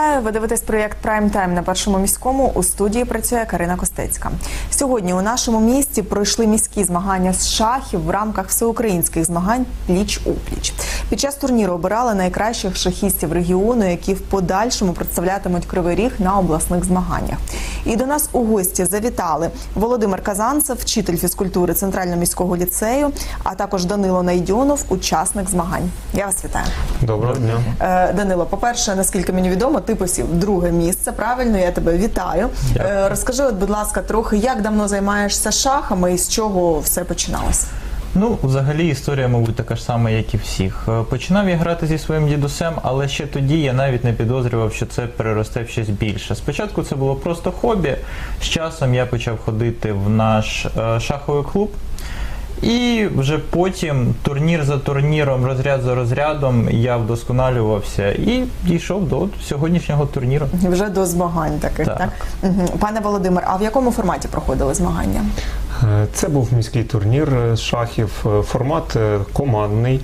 Вітаю. Ви дивитесь проєкт Прайм Тайм на першому міському. У студії працює Карина Костецька. Сьогодні у нашому місті пройшли міські змагання з шахів в рамках всеукраїнських змагань пліч у пліч. Під час турніру обирали найкращих шахістів регіону, які в подальшому представлятимуть кривий ріг на обласних змаганнях. І до нас у гості завітали Володимир Казанцев, вчитель фізкультури Центрального міського ліцею, а також Данило Найдьонов, учасник змагань. Я вас вітаю. Доброго дня. Е, Данило, по-перше, наскільки мені відомо, ти посів друге місце. Правильно, я тебе вітаю. Дякую. Е, Розкажи, от, будь ласка, трохи, як давно займаєшся шахами і з чого все починалося? Ну, взагалі, історія, мабуть, така ж сама, як і всіх. Е, Починав я грати зі своїм дідусем, але ще тоді я навіть не підозрював, що це переросте в щось більше. Спочатку це було просто хобі. З часом я почав ходити в наш е, шаховий клуб. І вже потім турнір за турніром, розряд за розрядом я вдосконалювався і дійшов до сьогоднішнього турніру. Вже до змагань таких, так? Так. Мгм. Пане Володимир, а в якому форматі проходили змагання? Це був міський турнір е, з шахів. Е, Формат е, командний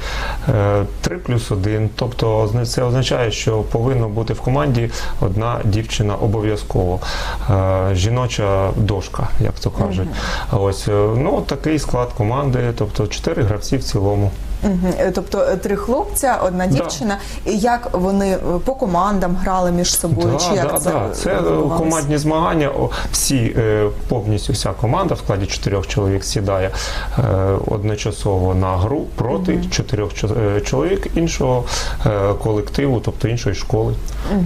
3 плюс 1. Тобто це означає, що повинно бути в команді одна дівчина обов'язково. Жіноча дошка, як то кажуть. Ось ну такий склад команди, тобто 4 гравці в цілому. Е, Тобто е, три хлопця, одна Да. дівчина. І як вони е, по командам грали між собою? Чи як да, це, да. це командні змагання. Всі повністю вся команда в складі чотирьох чоловік сідає одночасово на гру проти чотирьох е, чоловік іншого колективу, тобто іншої школи.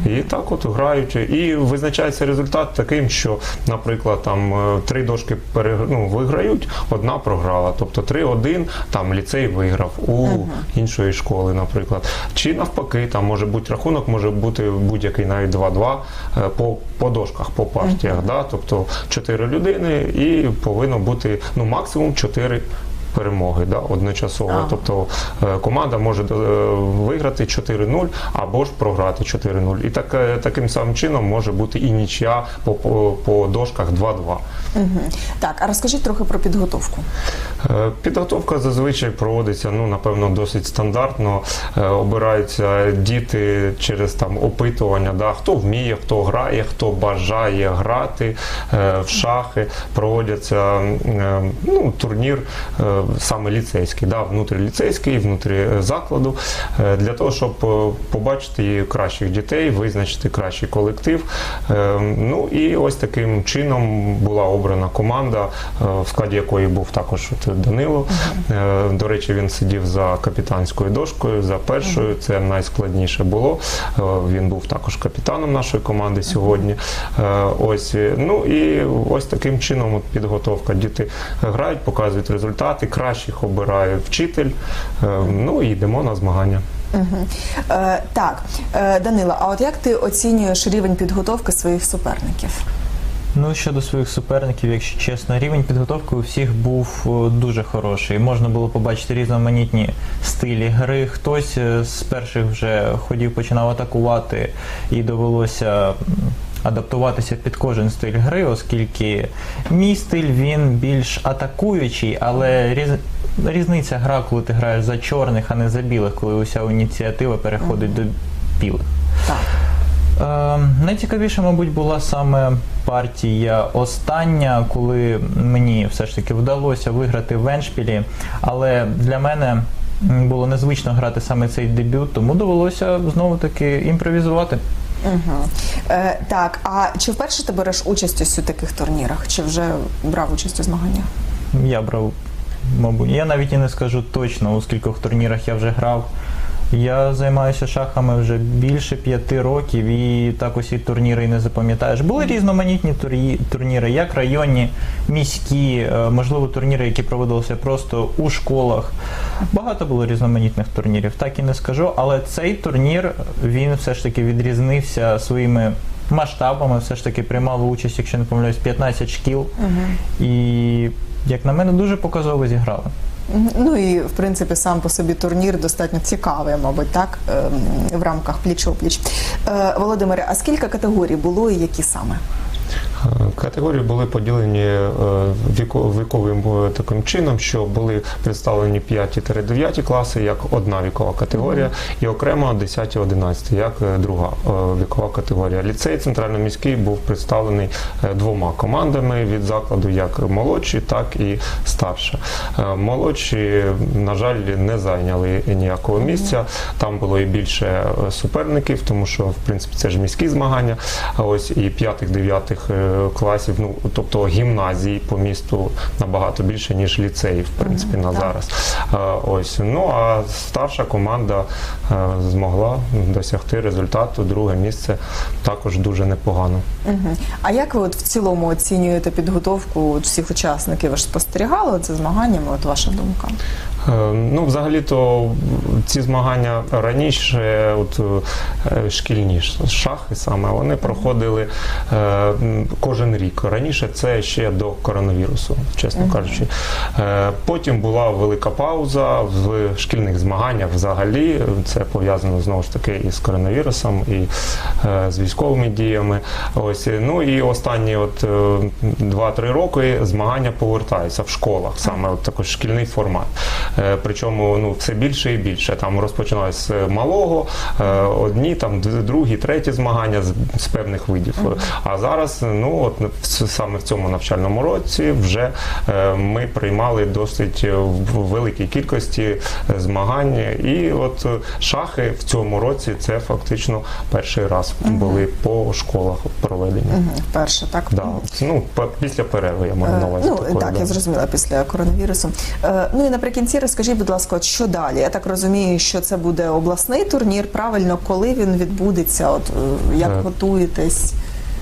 І так от грають. І визначається результат таким, що, наприклад, там три дошки пере, ну, виграють, одна програла. Тобто 3-1 там ліцей виграв у іншої школи, наприклад. Чи навпаки, там може бути рахунок, може бути будь-який навіть 2-2 е, по, по дошках, по партіях. Да? Тобто 4 людини і повинно бути ну, максимум 4 перемоги да, одночасово. Ага. Тобто е, команда може е, виграти 4-0 або ж програти 4-0. І так, е, таким самим чином може бути і нічия по, по, по дошках 2-2. Мгм. Так, а розкажіть трохи про підготовку. Підготовка зазвичай проводиться, ну напевно, досить стандартно. Обираються діти через там опитування, да, хто вміє, хто грає, хто бажає грати в шахи. Проводяться ну, турнір саме ліцейський, да, внутріліцейський, внутрі е, закладу, е, для того, щоб е, побачити кращих дітей, визначити кращий колектив. Ну і ось таким чином була обрана команда, в складі якої був також Данило. До речі, він сидів за капітанською дошкою, за першою. Це найскладніше було. Він був також капітаном нашої команди сьогодні. Ось ну і ось таким чином от підготовка. Діти грають, показують результати, кращих обирає вчитель. Е, Ну і йдемо на змагання. Мгм. Е, так, е, Данило, а от як ти оцінюєш рівень підготовки своїх суперників? Ну, щодо своїх суперників, якщо чесно, рівень підготовки у всіх був е, дуже хороший. Можна було побачити різноманітні стилі гри. Хтось е, з перших вже ходів починав атакувати, і довелося адаптуватися під кожен стиль гри, оскільки мій стиль він більш атакуючий, але різ... різниця гра, коли ти граєш за чорних, а не за білих, коли уся ініціатива переходить до білих. Так. Е, найцікавіше, мабуть, була саме партія остання, коли мені все ж таки вдалося виграти в Еншпілі, але для мене було незвично грати саме цей дебют, тому довелося знову таки імпровізувати. Угу. Е, так, а чи вперше ти береш участь у таких турнірах? Чи вже брав участь у змаганнях? Я брав, мабуть, я навіть і не скажу точно, у скількох турнірах я вже грав. Я займаюся шахами вже більше п'яти років і так усі турніри і не запам'ятаєш. Були різноманітні турніри, як районні, міські, е, можливо, турніри, які проводилися просто у школах. Багато було різноманітних турнірів, так і не скажу. Але цей турнір він все ж таки відрізнився своїми масштабами, все ж таки приймало участь, якщо не помиляюсь, 15 шкіл. Угу. І, як на мене, дуже показово зіграли. Ну і в принципі сам по собі турнір достатньо цікавий, мабуть, так ем, в рамках пліч-опліч. Е, Володимире, а скільки категорій було і які саме? Категорії були поділені е, віковим е, таким чином, що були представлені 5-9 класи як одна вікова категорія, і окремо 10-11 як е, друга вікова категорія. Ліцей центрально-міський був представлений двома командами від закладу, як молодші, так і старша. Молодші, на жаль, не зайняли ніякого місця. Там було і більше суперників, тому що в принципі це ж міські змагання. А ось і п'ятих-дев'ятих е, класів, ну тобто гімназії по місту набагато більше ніж ліцеїв, в принципі, на так. зараз. Ось ну а старша команда е, змогла досягти результату. Друге місце також дуже непогано. Мгм. А як ви от в цілому оцінюєте підготовку всіх учасників? Ви ж спостерігали це змаганнями? От ваша думка? Е, Ну, взагалі-то ці змагання раніше, от е, шкільні шахи саме, вони проходили е, кожен рік. Раніше це ще до коронавірусу, чесно кажучи. Е, Потім була велика пауза в шкільних змаганнях взагалі. Це пов'язано знову ж таки і з коронавірусом, і е, з військовими діями. Ось ну і останні от е, 2-3 роки змагання повертаються в школах, саме от такий шкільний формат. Е, Причому ну все більше і більше. Там розпочинають з малого, е, одні, там другі, треті змагання з, з певних видів. А зараз, ну от саме в цьому навчальному році, вже е, ми приймали досить в великій кількості змагань. І от шахи в цьому році це фактично перший раз були по школах проведені. Мгм. Вперше, так? Да. Ну, після перерви я маю на увазі. Ну такої, так, да. я зрозуміла після коронавірусу. Ну і наприкінці розкажіть, будь ласка, от що далі? Я так розумію, що це буде обласний турнір. Правильно, коли він відбудеться? От е, як Е, готуєтесь?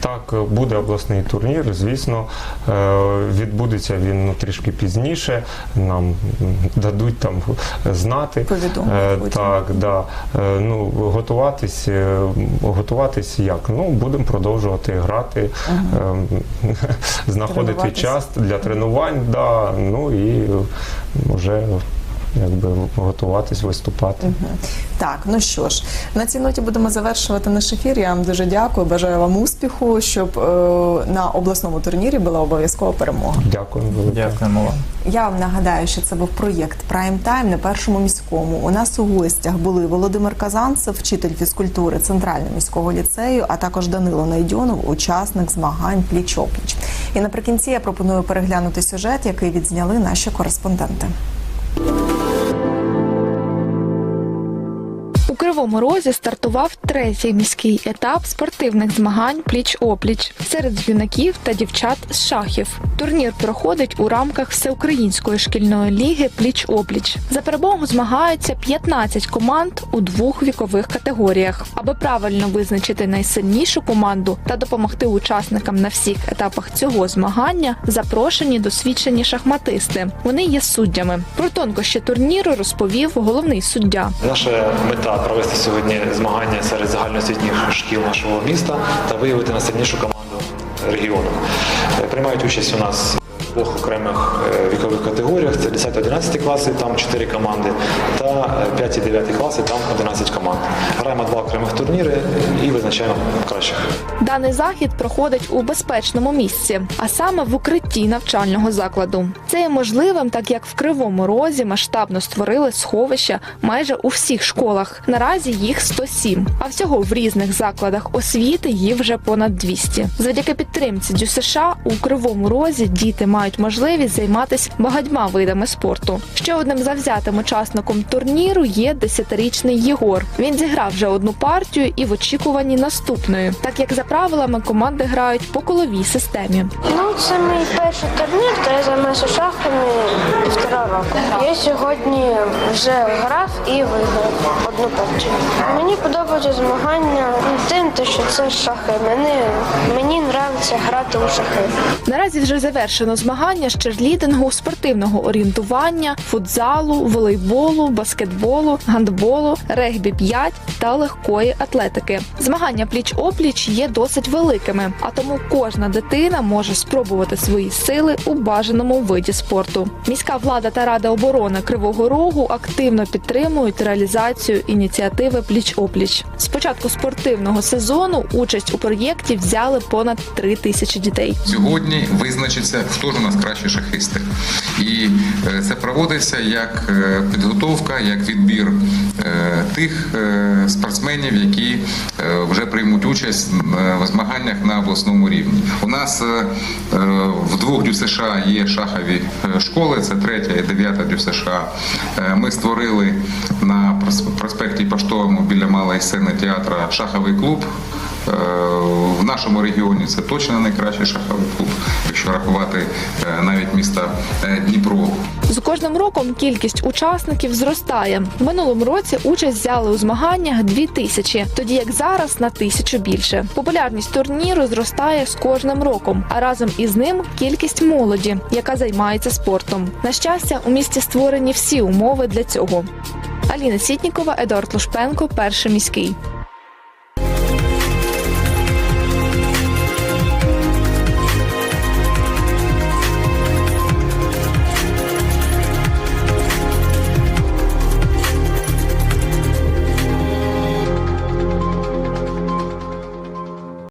Так, буде обласний турнір, звісно. Е, Відбудеться він ну, трішки пізніше. Нам дадуть там знати. Е. Так, да. Е, Ну, готуватись, е, готуватись як? Ну, будемо продовжувати грати, е, знаходити час для тренувань, да, ну і вже якби готуватись, виступати. Так, ну що ж, на цій ноті будемо завершувати наш ефір. Я вам дуже дякую. Бажаю вам успіху, щоб е, на обласному турнірі була обов'язкова перемога. Дякую велике. Дякуємо вам. Я вам нагадаю, що це був проєкт Прайм Тайм на першому міському. У нас у гостях були Володимир Казанцев, вчитель фізкультури Центрального міського ліцею, а також Данило Найдьонов, учасник змагань пліч-опліч. І наприкінці я пропоную переглянути сюжет, який відзняли наші кореспонденти. Кривому Розі стартував третій міський етап спортивних змагань пліч-опліч серед юнаків та дівчат з шахів. Турнір проходить у рамках всеукраїнської шкільної ліги пліч-опліч. За перемогу змагаються 15 команд у двох вікових категоріях. Аби правильно визначити найсильнішу команду та допомогти учасникам на всіх етапах цього змагання, запрошені досвідчені шахматисти. Вони є суддями. Про тонкощі турніру розповів головний суддя. Наша мета провести сьогодні змагання серед загальноосвітніх шкіл нашого міста та виявити найсильнішу команду регіону. Е, Приймають участь у нас двох окремих е, вікових категоріях: це 10-11 класи, там 4 команди, та 5-9 класи, там 11 команд. Граємо два окремих турніри і визначаємо кращих. Даний захід проходить у безпечному місці, а саме в укритті навчального закладу. Це є можливим, так як в Кривому Розі масштабно створили сховища майже у всіх школах. Наразі їх 107, а всього в різних закладах освіти їх вже понад 200. Завдяки підтримці ДЮСШ у Кривому Розі діти мають можливість займатися багатьма видами спорту. Ще одним завзятим учасником турніру є 10-річний Єгор. Він зіграв вже одну партію і в очікуванні наступної, так як за правилами команди грають по коловій системі. Ну, це мій перший турнір, то я займаюся шахами півтора року. Я сьогодні вже грав і виграв одну партію. Мені подобаються змагання тим, що це шахи. Мені, мені подобається грати у шахи. Наразі вже завершено змагання змагання з черлідингу, спортивного орієнтування, футзалу, волейболу, баскетболу, гандболу, регбі 5 та легкої атлетики. Змагання пліч-опліч є досить великими, а тому кожна дитина може спробувати свої сили у бажаному виді спорту. Міська влада та рада оборони Кривого Рогу активно підтримують реалізацію ініціативи Пліч-опліч. З початку спортивного сезону участь у проєкті взяли понад три тисячі дітей. Сьогодні визначиться, хто ж у нас кращі шахисти. І е, це проводиться як е, підготовка, як відбір е, тих спортсменів, які вже приймуть участь в змаганнях на обласному рівні. У нас в двох ДЮСШ є шахові школи, це третя і дев'ята ДЮСШ. Е, Ми створили на прос- проспекті Поштовому біля малої сцени театра шаховий клуб. Е, В нашому регіоні це точно найкращий шаховий клуб, якщо рахувати е, навіть міста е, Дніпро. З кожним роком кількість учасників зростає. В минулому році участь взяли у змаганнях дві тисячі, тоді як зараз на тисячу більше. Популярність турніру зростає з кожним роком, а разом із ним кількість молоді, яка займається спортом. На щастя, у місті створені всі умови для цього. Аліна Сітнікова, Едуард Лушпенко, перший міський.